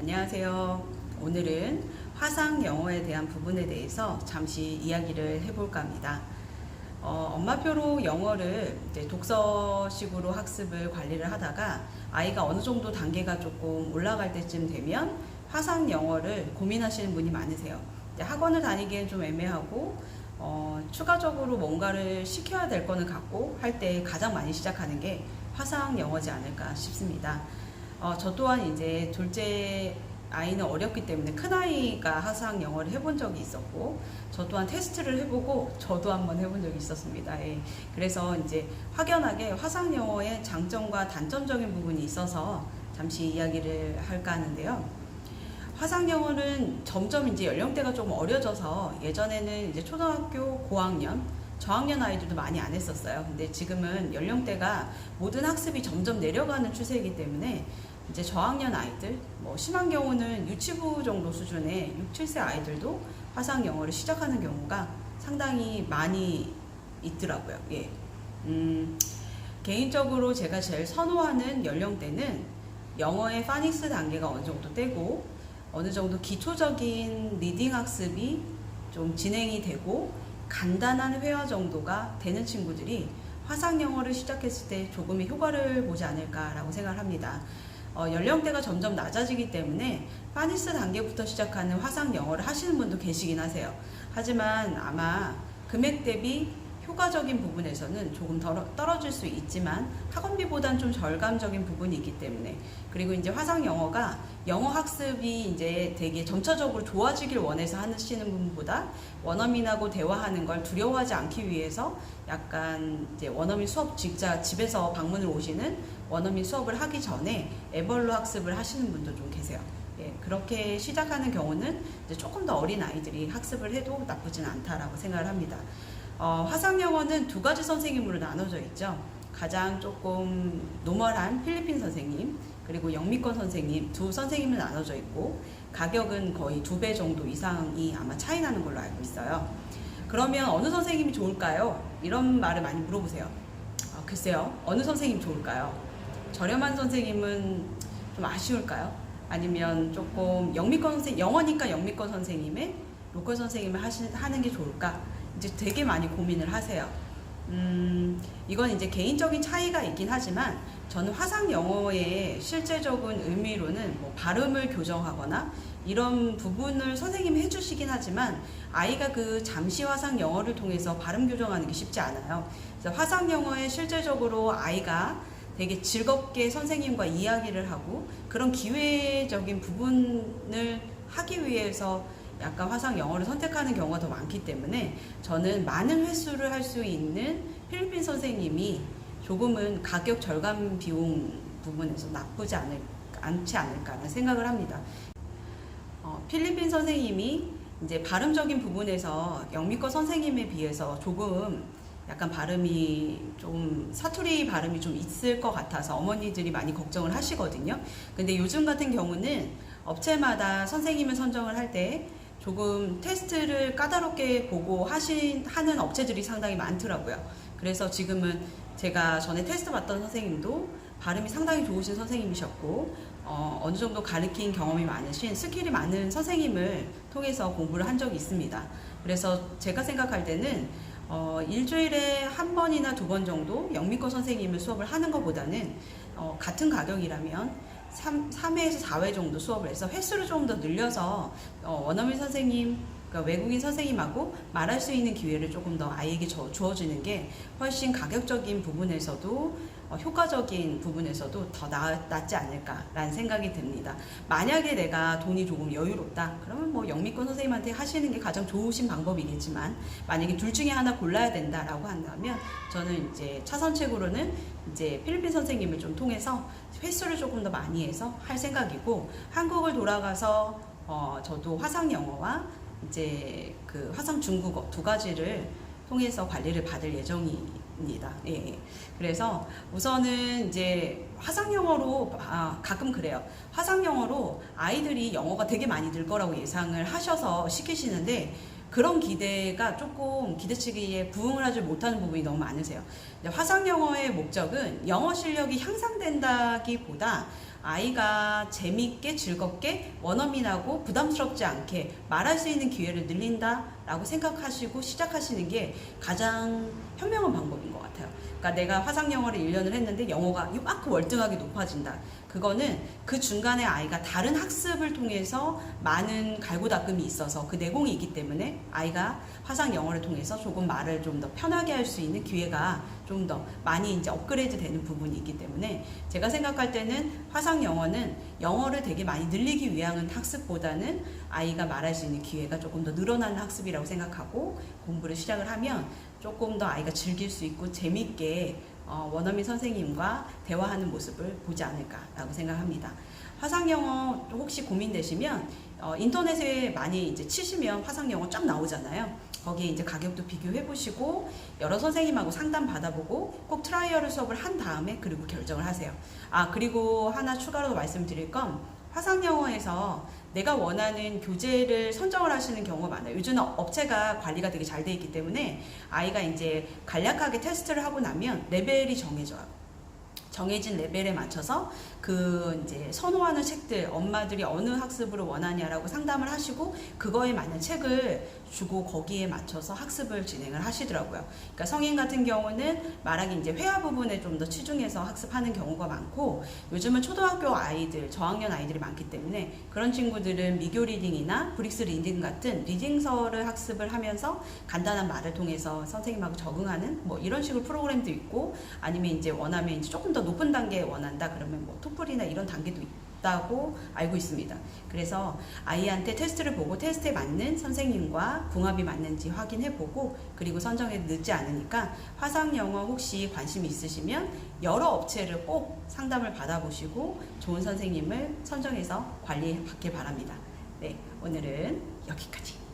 안녕하세요. 오늘은 화상 영어에 대한 부분에 대해서 잠시 이야기를 해볼까 합니다. 어, 엄마표로 영어를 독서식으로 학습을 관리를 하다가 아이가 어느 정도 단계가 조금 올라갈 때쯤 되면 화상 영어를 고민하시는 분이 많으세요. 학원을 다니기엔 좀 애매하고 어, 추가적으로 뭔가를 시켜야 될 거는 갖고 할 때 가장 많이 시작하는 게 화상 영어지 않을까 싶습니다. 어, 저 또한 이제 둘째 아이는 어렸기 때문에 큰 아이가 화상 영어를 해본 적이 있었고 저 또한 테스트를 해보고 저도 한번 해본 적이 있었습니다. 예. 그래서 이제 확연하게 화상 영어의 장점과 단점적인 부분이 있어서 잠시 이야기를 할까 하는데요. 화상 영어는 점점 이제 연령대가 조금 어려져서 예전에는 이제 초등학교 고학년 저학년 아이들도 많이 안 했었어요. 근데 지금은 연령대가 모든 학습이 점점 내려가는 추세이기 때문에 이제 저학년 아이들, 뭐 심한 경우는 유치부 정도 수준의 6, 7세 아이들도 화상 영어를 시작하는 경우가 상당히 많이 있더라고요. 예. 음, 개인적으로 제가 제일 선호하는 연령대는 영어의 파닉스 단계가 어느 정도 되고 어느 정도 기초적인 리딩 학습이 좀 진행이 되고 간단한 회화 정도가 되는 친구들이 화상 영어를 시작했을 때 조금의 효과를 보지 않을까라고 생각합니다. 어, 연령대가 점점 낮아지기 때문에 파니스 단계부터 시작하는 화상 영어를 하시는 분도 계시긴 하세요. 하지만 아마 금액 대비 효과적인 부분에서는 조금 덜- 떨어질 수 있지만 학원비보단 좀 절감적인 부분이 있기 때문에 그리고 이제 화상 영어가 영어 학습이 이제 되게 점차적으로 좋아지길 원해서 하시는 분보다 원어민하고 대화하는 걸 두려워하지 않기 위해서 약간 이제 원어민 수업 직자 집에서 방문을 오시는 원어민 수업을 하기 전에 애벌로 학습을 하시는 분도 좀 계세요. 예, 그렇게 시작하는 경우는 조금 더 어린 아이들이 학습을 해도 나쁘진 않다라고 생각을 합니다. 어, 화상 영어는 두 가지 선생님으로 나눠져 있죠. 가장 조금 노멀한 필리핀 선생님 그리고 영미권 선생님 두 선생님을 나눠져 있고 가격은 거의 두 배 정도 이상이 아마 차이 나는 걸로 알고 있어요. 그러면 어느 선생님이 좋을까요? 이런 말을 많이 물어보세요. 아, 글쎄요, 어느 선생님 좋을까요? 저렴한 선생님은 좀 아쉬울까요? 아니면 조금 영미권 선생 영어니까 영미권 선생님의 로컬 선생님을 하시, 하는 게 좋을까? 이제 되게 많이 고민을 하세요. 음, 이건 이제 개인적인 차이가 있긴 하지만 저는 화상 영어의 실제적인 의미로는 뭐 발음을 교정하거나 이런 부분을 선생님이 해주시긴 하지만 아이가 그 잠시 화상 영어를 통해서 발음 교정하는 게 쉽지 않아요. 그래서 화상 영어에 실제적으로 아이가 되게 즐겁게 선생님과 이야기를 하고 그런 기회적인 부분을 하기 위해서 약간 화상 영어를 선택하는 경우가 더 많기 때문에 저는 많은 횟수를 할 수 있는 필리핀 선생님이 조금은 가격 절감 비용 부분에서 나쁘지 않을, 않지 않을까라는 생각을 합니다. 어, 필리핀 선생님이 이제 발음적인 부분에서 영미권 선생님에 비해서 조금 약간 발음이 좀 사투리 발음이 좀 있을 것 같아서 어머니들이 많이 걱정을 하시거든요. 근데 요즘 같은 경우는 업체마다 선생님을 선정을 할 때 조금 테스트를 까다롭게 보고 하신 하는 업체들이 상당히 많더라고요. 그래서 지금은 제가 전에 테스트 받던 선생님도 발음이 상당히 좋으신 선생님이셨고 어, 어느 정도 가르친 경험이 많으신 스킬이 많은 선생님을 통해서 공부를 한 적이 있습니다. 그래서 제가 생각할 때는 어, 일주일에 한 번이나 두 번 정도 영미권 선생님을 수업을 하는 것보다는 어, 같은 가격이라면 3, 3회에서 4회 정도 수업을 해서 횟수를 조금 더 늘려서 어, 원어민 선생님, 그러니까 외국인 선생님하고 말할 수 있는 기회를 조금 더 아이에게 저- 주어주는 게 훨씬 가격적인 부분에서도 어, 효과적인 부분에서도 더 나, 낫지 않을까라는 생각이 듭니다. 만약에 내가 돈이 조금 여유롭다, 그러면 뭐 영미권 선생님한테 하시는 게 가장 좋으신 방법이겠지만 만약에 둘 중에 하나 골라야 된다라고 한다면 저는 이제 차선책으로는 이제 필리핀 선생님을 좀 통해서 횟수를 조금 더 많이 해서 할 생각이고 한국을 돌아가서 어, 저도 화상 영어와 이제 그 화상 중국어 두 가지를 통해서 관리를 받을 예정 입니다. 예. 그래서 우선은 이제 화상 영어로 아, 가끔 그래요. 화상 영어로 아이들이 영어가 되게 많이 늘 거라고 예상을 하셔서 시키시는데 그런 기대가 조금 기대치기에 부응을 하지 못하는 부분이 너무 많으세요. 화상 영어의 목적은 영어 실력이 향상된다기보다 아이가 재밌게 즐겁게 원어민하고 부담스럽지 않게 말할 수 있는 기회를 늘린다 라고 생각하시고 시작하시는 게 가장 현명한 방법인 것 같아요. 그러니까 내가 화상 영어를 1년을 했는데 영어가 이만큼 월등하게 높아진다. 그거는 그 중간에 아이가 다른 학습을 통해서 많은 갈고닦음이 있어서 그 내공이 있기 때문에 아이가 화상 영어를 통해서 조금 말을 좀 더 편하게 할 수 있는 기회가 좀 더 많이 이제 업그레이드 되는 부분이 있기 때문에 제가 생각할 때는 화상 영어는 영어를 되게 많이 늘리기 위한 학습보다는 아이가 말할 수 있는 기회가 조금 더 늘어나는 학습이라고 생각하고 공부를 시작을 하면 조금 더 아이가 즐길 수 있고 재밌게 어, 원어민 선생님과 대화하는 모습을 보지 않을까라고 생각합니다. 화상 영어 혹시 고민되시면 어, 인터넷에 많이 이제 치시면 화상 영어 쫙 나오잖아요. 거기에 이제 가격도 비교해 보시고 여러 선생님하고 상담 받아보고 꼭 트라이얼 수업을 한 다음에 그리고 결정을 하세요. 아 그리고 하나 추가로 말씀드릴 건 화상 영어에서 내가 원하는 교재를 선정을 하시는 경우가 많아요. 요즘은 업체가 관리가 되게 잘 돼 있기 때문에 아이가 이제 간략하게 테스트를 하고 나면 레벨이 정해져요. 정해진 레벨에 맞춰서 그 이제 선호하는 책들 엄마들이 어느 학습으로 원하냐라고 상담을 하시고 그거에 맞는 책을 주고 거기에 맞춰서 학습을 진행을 하시더라고요. 그러니까 성인 같은 경우는 말하기 이제 회화 부분에 좀 더 치중해서 학습하는 경우가 많고 요즘은 초등학교 아이들 저학년 아이들이 많기 때문에 그런 친구들은 미교 리딩이나 브릭스 리딩 같은 리딩서를 학습을 하면서 간단한 말을 통해서 선생님하고 적응하는 뭐 이런 식으로 프로그램도 있고 아니면 이제 원하면 이제 조금 더 높은 단계에 원한다 그러면 뭐 토플이나 이런 단계도 있다고 알고 있습니다. 그래서 아이한테 테스트를 보고 테스트에 맞는 선생님과 궁합이 맞는지 확인해 보고 그리고 선정에 늦지 않으니까 화상 영어 혹시 관심 있으시면 여러 업체를 꼭 상담을 받아보시고 좋은 선생님을 선정해서 관리받길 바랍니다. 네, 오늘은 여기까지.